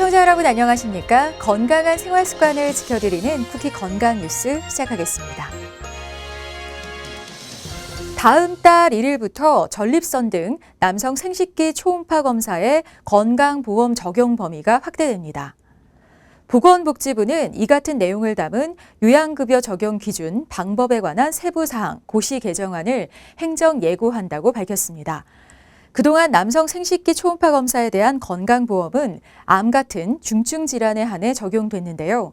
시청자 여러분 안녕하십니까? 건강한 생활 습관을 지켜드리는 쿠키 건강 뉴스 시작하겠습니다. 다음 달 1일부터 전립선 등 남성 생식기 초음파 검사의 건강보험 적용 범위가 확대됩니다. 보건복지부는 이 같은 내용을 담은 요양급여 적용 기준 방법에 관한 세부 사항 고시 개정안을 행정 예고한다고 밝혔습니다. 그동안 남성 생식기 초음파 검사에 대한 건강보험은 암 같은 중증 질환에 한해 적용됐는데요.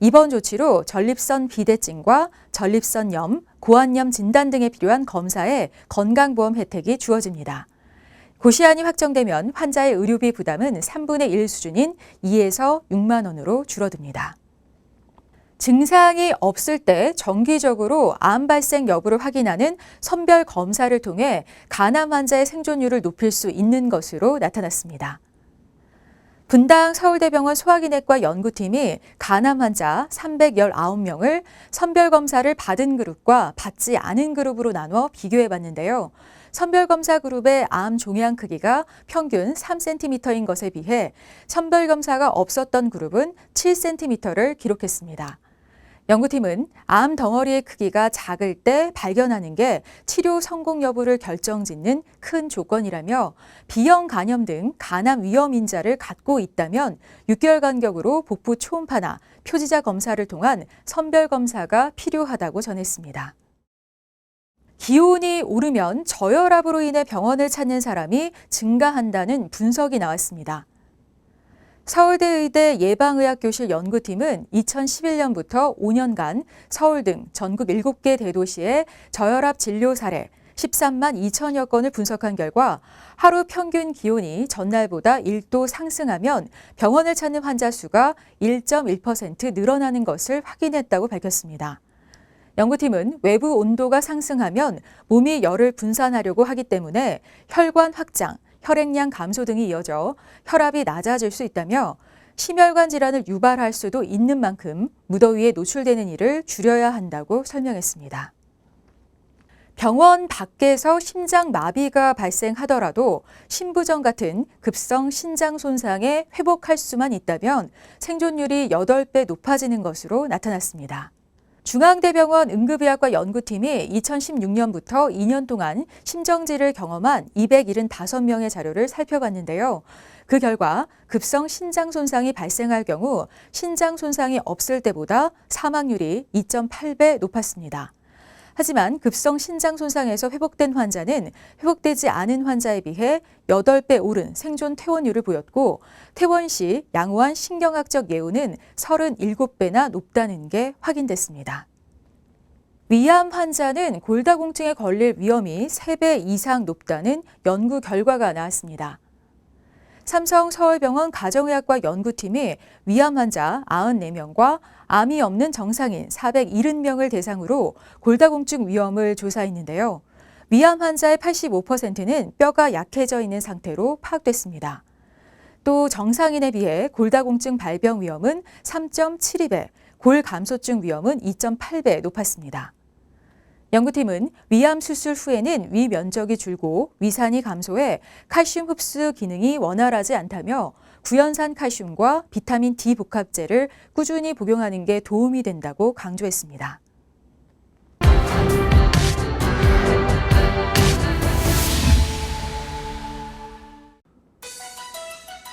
이번 조치로 전립선 비대증과 전립선염, 고환염 진단 등에 필요한 검사에 건강보험 혜택이 주어집니다. 고시안이 확정되면 환자의 의료비 부담은 3분의 1 수준인 2에서 6만 원으로 줄어듭니다. 증상이 없을 때 정기적으로 암 발생 여부를 확인하는 선별 검사를 통해 간암 환자의 생존율을 높일 수 있는 것으로 나타났습니다. 분당 서울대병원 소화기내과 연구팀이 간암 환자 319명을 선별 검사를 받은 그룹과 받지 않은 그룹으로 나눠 비교해 봤는데요. 선별 검사 그룹의 암 종양 크기가 평균 3cm인 것에 비해 선별 검사가 없었던 그룹은 7cm를 기록했습니다. 연구팀은 암 덩어리의 크기가 작을 때 발견하는 게 치료 성공 여부를 결정짓는 큰 조건이라며 비형 간염 등 간암 위험 인자를 갖고 있다면 6개월 간격으로 복부 초음파나 표지자 검사를 통한 선별 검사가 필요하다고 전했습니다. 기온이 오르면 저혈압으로 인해 병원을 찾는 사람이 증가한다는 분석이 나왔습니다. 서울대 의대 예방의학교실 연구팀은 2011년부터 5년간 서울 등 전국 7개 대도시의 저혈압 진료 사례 13만 2천여 건을 분석한 결과 하루 평균 기온이 전날보다 1도 상승하면 병원을 찾는 환자 수가 1.1% 늘어나는 것을 확인했다고 밝혔습니다. 연구팀은 외부 온도가 상승하면 몸이 열을 분산하려고 하기 때문에 혈관 확장, 혈액량 감소 등이 이어져 혈압이 낮아질 수 있다며 심혈관 질환을 유발할 수도 있는 만큼 무더위에 노출되는 일을 줄여야 한다고 설명했습니다. 병원 밖에서 심장 마비가 발생하더라도 신부전 같은 급성 신장 손상에 회복할 수만 있다면 생존율이 8배 높아지는 것으로 나타났습니다. 중앙대병원 응급의학과 연구팀이 2016년부터 2년 동안 심정지를 경험한 275명의 자료를 살펴봤는데요. 그 결과 급성 신장 손상이 발생할 경우 신장 손상이 없을 때보다 사망률이 2.8배 높았습니다. 하지만 급성 신장 손상에서 회복된 환자는 회복되지 않은 환자에 비해 8배 오른 생존 퇴원율을 보였고 퇴원 시 양호한 신경학적 예우는 37배나 높다는 게 확인됐습니다. 위암 환자는 골다공증에 걸릴 위험이 3배 이상 높다는 연구 결과가 나왔습니다. 삼성 서울병원 가정의학과 연구팀이 위암 환자 94명과 암이 없는 정상인 470명을 대상으로 골다공증 위험을 조사했는데요. 위암 환자의 85%는 뼈가 약해져 있는 상태로 파악됐습니다. 또 정상인에 비해 골다공증 발병 위험은 3.72배, 골 감소증 위험은 2.8배 높았습니다. 연구팀은 위암 수술 후에는 위 면적이 줄고 위산이 감소해 칼슘 흡수 기능이 원활하지 않다며 구연산 칼슘과 비타민 D 복합제를 꾸준히 복용하는 게 도움이 된다고 강조했습니다.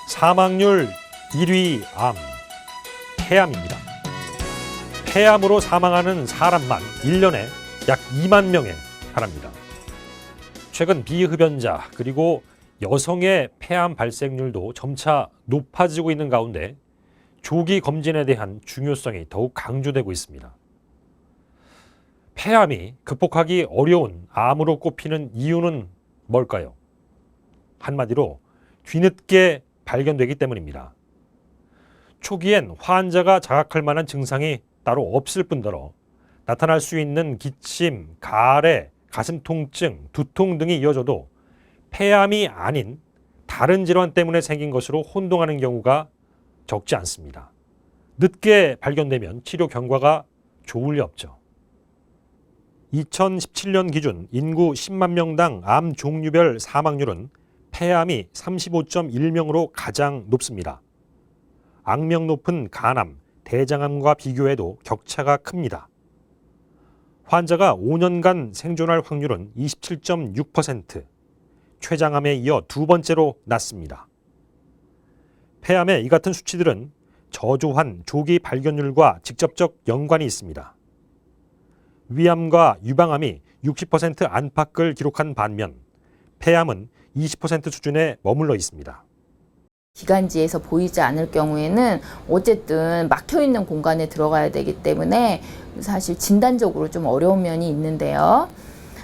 사망률 1위 암, 폐암입니다. 폐암으로 사망하는 사람만 1년에 약 2만 명에 달합니다. 최근 비흡연자 그리고 여성의 폐암 발생률도 점차 높아지고 있는 가운데 조기 검진에 대한 중요성이 더욱 강조되고 있습니다. 폐암이 극복하기 어려운 암으로 꼽히는 이유는 뭘까요? 한마디로 뒤늦게 발견되기 때문입니다. 초기엔 환자가 자각할 만한 증상이 따로 없을 뿐더러 나타날 수 있는 기침, 가래, 가슴 통증, 두통 등이 이어져도 폐암이 아닌 다른 질환 때문에 생긴 것으로 혼동하는 경우가 적지 않습니다. 늦게 발견되면 치료 경과가 좋을 리 없죠. 2017년 기준 인구 10만 명당 암 종류별 사망률은 폐암이 35.1명으로 가장 높습니다. 악명 높은 간암, 대장암과 비교해도 격차가 큽니다. 환자가 5년간 생존할 확률은 27.6%, 췌장암에 이어 두 번째로 낮습니다. 폐암의 이 같은 수치들은 저조한 조기 발견율과 직접적 연관이 있습니다. 위암과 유방암이 60% 안팎을 기록한 반면 폐암은 20% 수준에 머물러 있습니다. 기관지에서 보이지 않을 경우에는 어쨌든 막혀 있는 공간에 들어가야 되기 때문에 사실 진단적으로 좀 어려운 면이 있는데요.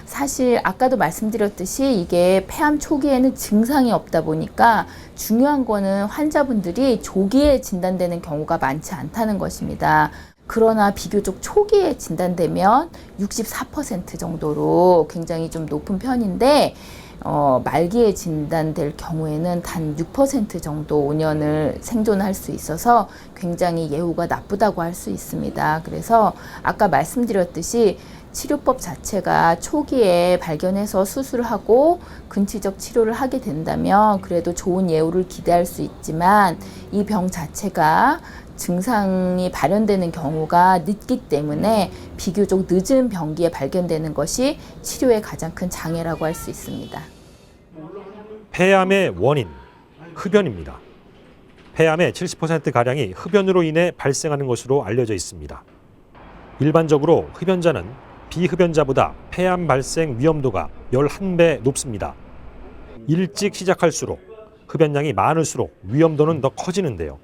사실 아까도 말씀드렸듯이 이게 폐암 초기에는 증상이 없다 보니까 중요한 거는 환자분들이 조기에 진단되는 경우가 많지 않다는 것입니다. 그러나 비교적 초기에 진단되면 64% 정도로 굉장히 좀 높은 편인데 어, 말기에 진단될 경우에는 단 6% 정도 5년을 생존할 수 있어서 굉장히 예후가 나쁘다고 할 수 있습니다. 그래서 아까 말씀드렸듯이 치료법 자체가 초기에 발견해서 수술하고 근치적 치료를 하게 된다면 그래도 좋은 예후를 기대할 수 있지만 이 병 자체가 증상이 발현되는 경우가 늦기 때문에 비교적 늦은 병기에 발견되는 것이 치료의 가장 큰 장애라고 할 수 있습니다. 폐암의 원인, 흡연입니다. 폐암의 70%가량이 흡연으로 인해 발생하는 것으로 알려져 있습니다. 일반적으로 흡연자는 비흡연자보다 폐암 발생 위험도가 11배 높습니다. 일찍 시작할수록 흡연량이 많을수록 위험도는 더 커지는데요.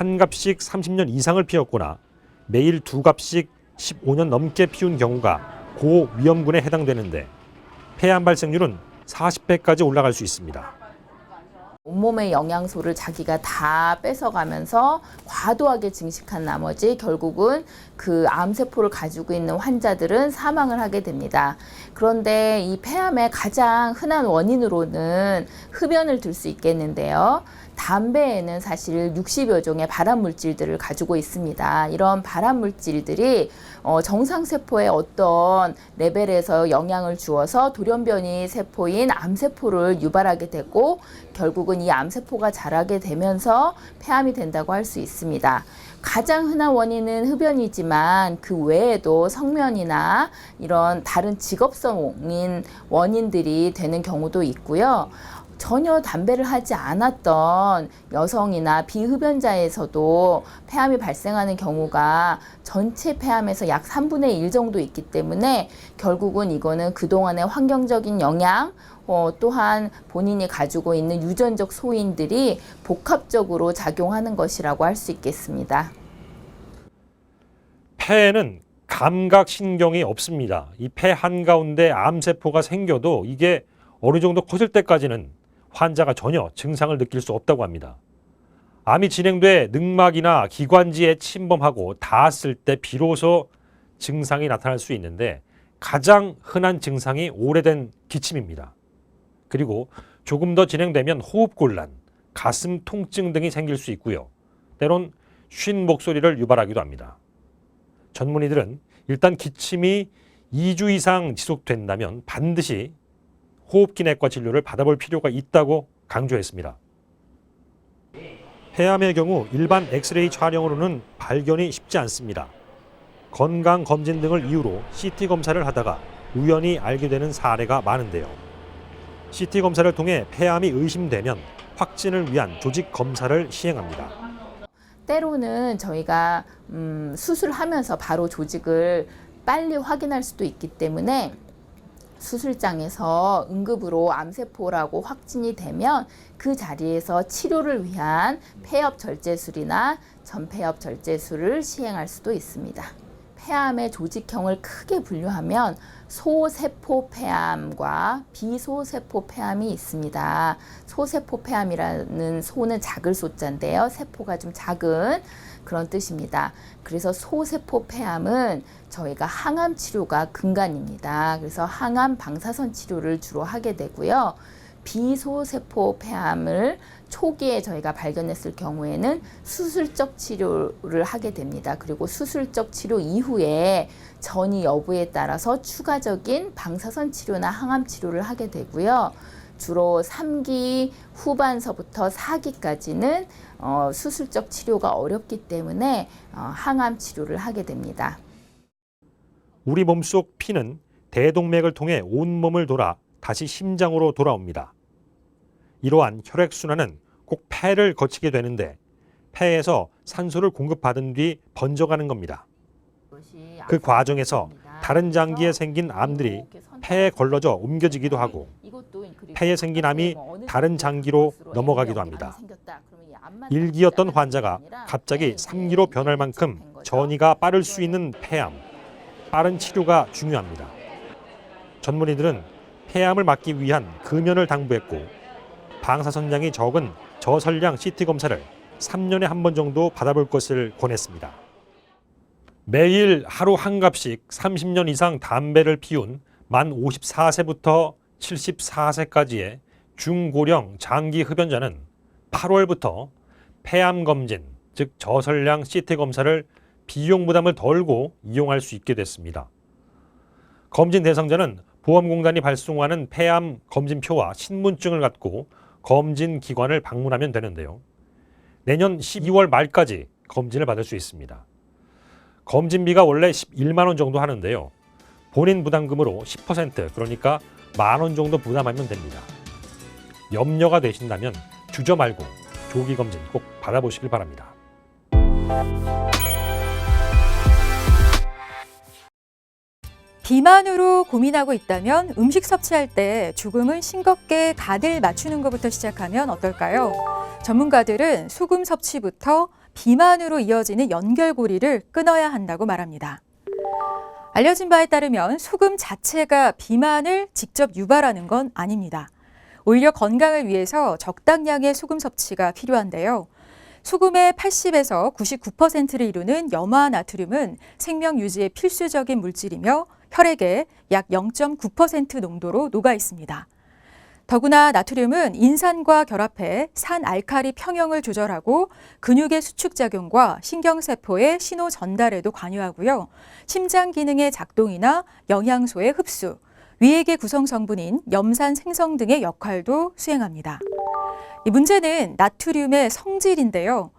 한 갑씩 30년 이상을 피웠거나 매일 두 갑씩 15년 넘게 피운 경우가 고위험군에 해당되는데 폐암 발생률은 40배까지 올라갈 수 있습니다. 온몸의 영양소를 자기가 다 뺏어가면서 과도하게 증식한 나머지 결국은 그 암세포를 가지고 있는 환자들은 사망을 하게 됩니다. 그런데 이 폐암의 가장 흔한 원인으로는 흡연을 들 수 있겠는데요. 담배에는 사실 60여 종의 발암 물질들을 가지고 있습니다. 이런 발암 물질들이 어, 정상 세포에 어떤 레벨에서 영향을 주어서 돌연변이 세포인 암세포를 유발하게 되고 결국은 이 암세포가 자라게 되면서 폐암이 된다고 할 수 있습니다. 가장 흔한 원인은 흡연이지만 그 외에도 성면이나 이런 다른 직업성인 원인들이 되는 경우도 있고요. 전혀 담배를 하지 않았던 여성이나 비흡연자에서도 폐암이 발생하는 경우가 전체 폐암에서 약 3분의 1 정도 있기 때문에 결국은 이거는 그동안의 환경적인 영향, 어, 또한 본인이 가지고 있는 유전적 소인들이 복합적으로 작용하는 것이라고 할 수 있겠습니다. 폐에는 감각 신경이 없습니다. 이 폐 한가운데 암세포가 생겨도 이게 어느 정도 커질 때까지는 환자가 전혀 증상을 느낄 수 없다고 합니다. 암이 진행돼 늑막이나 기관지에 침범하고 닿았을 때 비로소 증상이 나타날 수 있는데 가장 흔한 증상이 오래된 기침입니다. 그리고 조금 더 진행되면 호흡곤란, 가슴 통증 등이 생길 수 있고요. 때론 쉰 목소리를 유발하기도 합니다. 전문의들은 일단 기침이 2주 이상 지속된다면 반드시 호흡기내과 진료를 받아볼 필요가 있다고 강조했습니다. 폐암의 경우 일반 엑스레이 촬영으로는 발견이 쉽지 않습니다. 건강 검진 등을 이유로 CT 검사를 하다가 우연히 알게 되는 사례가 많은데요. CT 검사를 통해 폐암이 의심되면 확진을 위한 조직 검사를 시행합니다. 때로는 저희가 음, 수술하면서 바로 조직을 빨리 확인할 수도 있기 때문에 수술장에서 응급으로 암세포라고 확진이 되면 그 자리에서 치료를 위한 폐엽 절제술이나 전폐엽 절제술을 시행할 수도 있습니다. 폐암의 조직형을 크게 분류하면 소세포 폐암과 비소세포 폐암이 있습니다. 소세포 폐암이라는 소는 작을 소자인데요. 세포가 좀 작은 그런 뜻입니다. 그래서 소세포 폐암은 저희가 항암 치료가 근간입니다. 그래서 항암 방사선 치료를 주로 하게 되고요. 비소세포 폐암을 초기에 저희가 발견했을 경우에는 수술적 치료를 하게 됩니다. 그리고 수술적 치료 이후에 전이 여부에 따라서 추가적인 방사선 치료나 항암 치료를 하게 되고요. 주로 3기 후반서부터 4기까지는 어, 수술적 치료가 어렵기 때문에 어, 항암 치료를 하게 됩니다. 우리 몸속 피는 대동맥을 통해 온 몸을 돌아 다시 심장으로 돌아옵니다. 이러한 혈액순환은 꼭 폐를 거치게 되는데 폐에서 산소를 공급받은 뒤 번져가는 겁니다. 그 과정에서 다른 장기에 생긴 암들이 폐에 걸러져 옮겨지기도 하고 폐에 생긴 암이 다른 장기로 넘어가기도 합니다. 일기였던 환자가 갑자기 3기로 변할 만큼 전이가 빠를 수 있는 폐암, 빠른 치료가 중요합니다. 전문의들은 폐암을 막기 위한 금연을 당부했고 방사선량이 적은 저설량 CT 검사를 3년에 한 번 정도 받아볼 것을 권했습니다. 매일 하루 한 갑씩 30년 이상 담배를 피운 만 54세부터 74세까지의 중고령 장기 흡연자는 8월부터 폐암 검진, 즉 저설량 CT 검사를 비용 부담을 덜고 이용할 수 있게 됐습니다. 검진 대상자는 보험공단이 발송하는 폐암 검진표와 신분증을 갖고 검진 기관을 방문하면 되는데요. 내년 12월 말까지 검진을 받을 수 있습니다. 검진비가 원래 11만 원 정도 하는데요. 본인 부담금으로 10% 그러니까 만 원 정도 부담하면 됩니다. 염려가 되신다면 주저 말고 조기 검진 꼭 받아보시길 바랍니다. 비만으로 고민하고 있다면 음식 섭취할 때 조금은 싱겁게 간을 맞추는 것부터 시작하면 어떨까요? 전문가들은 소금 섭취부터 비만으로 이어지는 연결고리를 끊어야 한다고 말합니다. 알려진 바에 따르면 소금 자체가 비만을 직접 유발하는 건 아닙니다. 오히려 건강을 위해서 적당량의 소금 섭취가 필요한데요. 소금의 80에서 99%를 이루는 염화 나트륨은 생명 유지에 필수적인 물질이며 혈액에 약 0.9% 농도로 녹아 있습니다. 더구나 나트륨은 인산과 결합해 산 알칼리 평형을 조절하고 근육의 수축 작용과 신경세포의 신호 전달에도 관여하고요. 심장 기능의 작동이나 영양소의 흡수, 위액의 구성 성분인 염산 생성 등의 역할도 수행합니다. 이 문제는 나트륨의 성질인데요.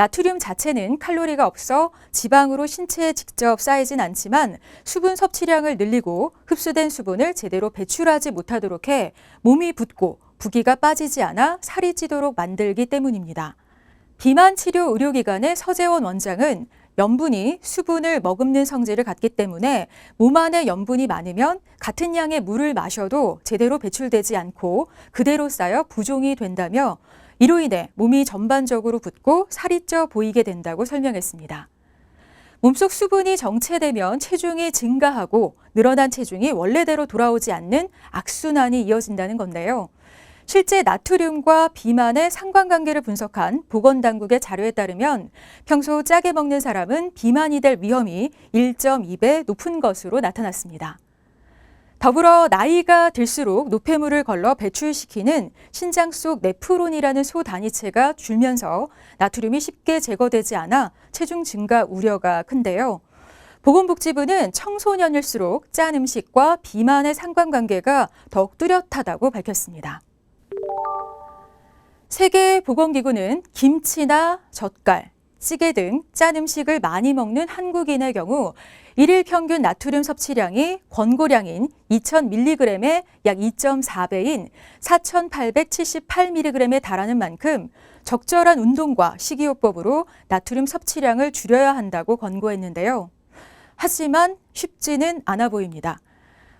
나트륨 자체는 칼로리가 없어 지방으로 신체에 직접 쌓이진 않지만 수분 섭취량을 늘리고 흡수된 수분을 제대로 배출하지 못하도록 해 몸이 붓고 부기가 빠지지 않아 살이 찌도록 만들기 때문입니다. 비만 치료 의료기관의 서재원 원장은 염분이 수분을 머금는 성질을 갖기 때문에 몸 안에 염분이 많으면 같은 양의 물을 마셔도 제대로 배출되지 않고 그대로 쌓여 부종이 된다며 이로 인해 몸이 전반적으로 붓고 살이 쪄 보이게 된다고 설명했습니다. 몸속 수분이 정체되면 체중이 증가하고 늘어난 체중이 원래대로 돌아오지 않는 악순환이 이어진다는 건데요. 실제 나트륨과 비만의 상관관계를 분석한 보건당국의 자료에 따르면 평소 짜게 먹는 사람은 비만이 될 위험이 1.2배 높은 것으로 나타났습니다. 더불어 나이가 들수록 노폐물을 걸러 배출시키는 신장 속 네프론이라는 소 단위체가 줄면서 나트륨이 쉽게 제거되지 않아 체중 증가 우려가 큰데요. 보건복지부는 청소년일수록 짠 음식과 비만의 상관관계가 더욱 뚜렷하다고 밝혔습니다. 세계보건기구는 김치나 젓갈, 찌개 등 짠 음식을 많이 먹는 한국인의 경우 일일 평균 나트륨 섭취량이 권고량인 2000mg의 약 2.4배인 4878mg에 달하는 만큼 적절한 운동과 식이요법으로 나트륨 섭취량을 줄여야 한다고 권고했는데요. 하지만 쉽지는 않아 보입니다.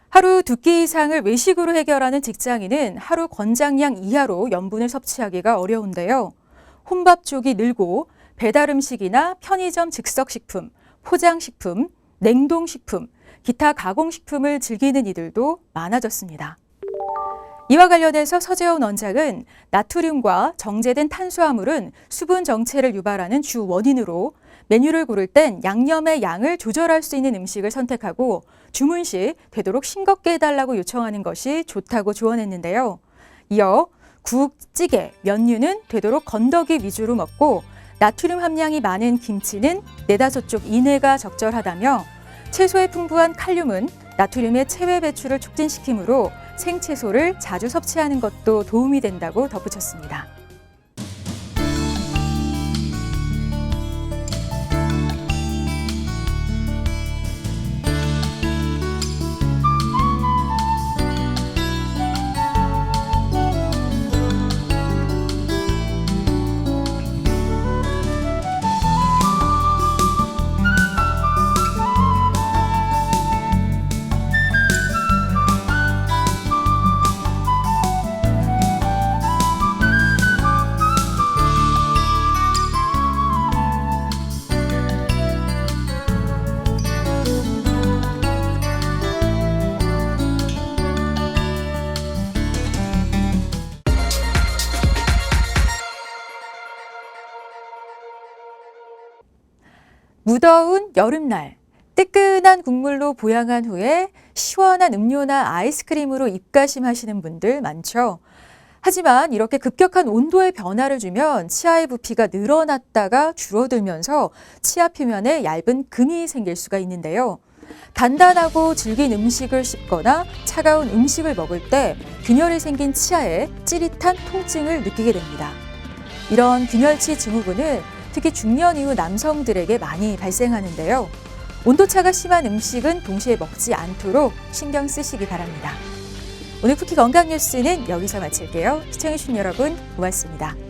하루 두 끼 이상을 외식으로 해결하는 직장인은 하루 권장량 이하로 염분을 섭취하기가 어려운데요. 혼밥 쪽이 늘고 배달 음식이나 편의점 즉석식품, 포장식품, 냉동식품, 기타 가공식품을 즐기는 이들도 많아졌습니다. 이와 관련해서 서재원 원장은 나트륨과 정제된 탄수화물은 수분 정체를 유발하는 주 원인으로 메뉴를 고를 땐 양념의 양을 조절할 수 있는 음식을 선택하고 주문 시 되도록 싱겁게 해달라고 요청하는 것이 좋다고 조언했는데요. 이어 국, 찌개, 면류는 되도록 건더기 위주로 먹고 나트륨 함량이 많은 김치는 네다섯 쪽 이내가 적절하다며 채소에 풍부한 칼륨은 나트륨의 체외 배출을 촉진시키므로 생채소를 자주 섭취하는 것도 도움이 된다고 덧붙였습니다. 무더운 여름날 뜨끈한 국물로 보양한 후에 시원한 음료나 아이스크림으로 입가심하시는 분들 많죠. 하지만 이렇게 급격한 온도의 변화를 주면 치아의 부피가 늘어났다가 줄어들면서 치아 표면에 얇은 금이 생길 수가 있는데요. 단단하고 질긴 음식을 씹거나 차가운 음식을 먹을 때 균열이 생긴 치아에 찌릿한 통증을 느끼게 됩니다. 이런 균열치 증후군은 특히 중년 이후 남성들에게 많이 발생하는데요. 온도차가 심한 음식은 동시에 먹지 않도록 신경 쓰시기 바랍니다. 오늘 쿠키 건강 뉴스는 여기서 마칠게요. 시청해주신 여러분 고맙습니다.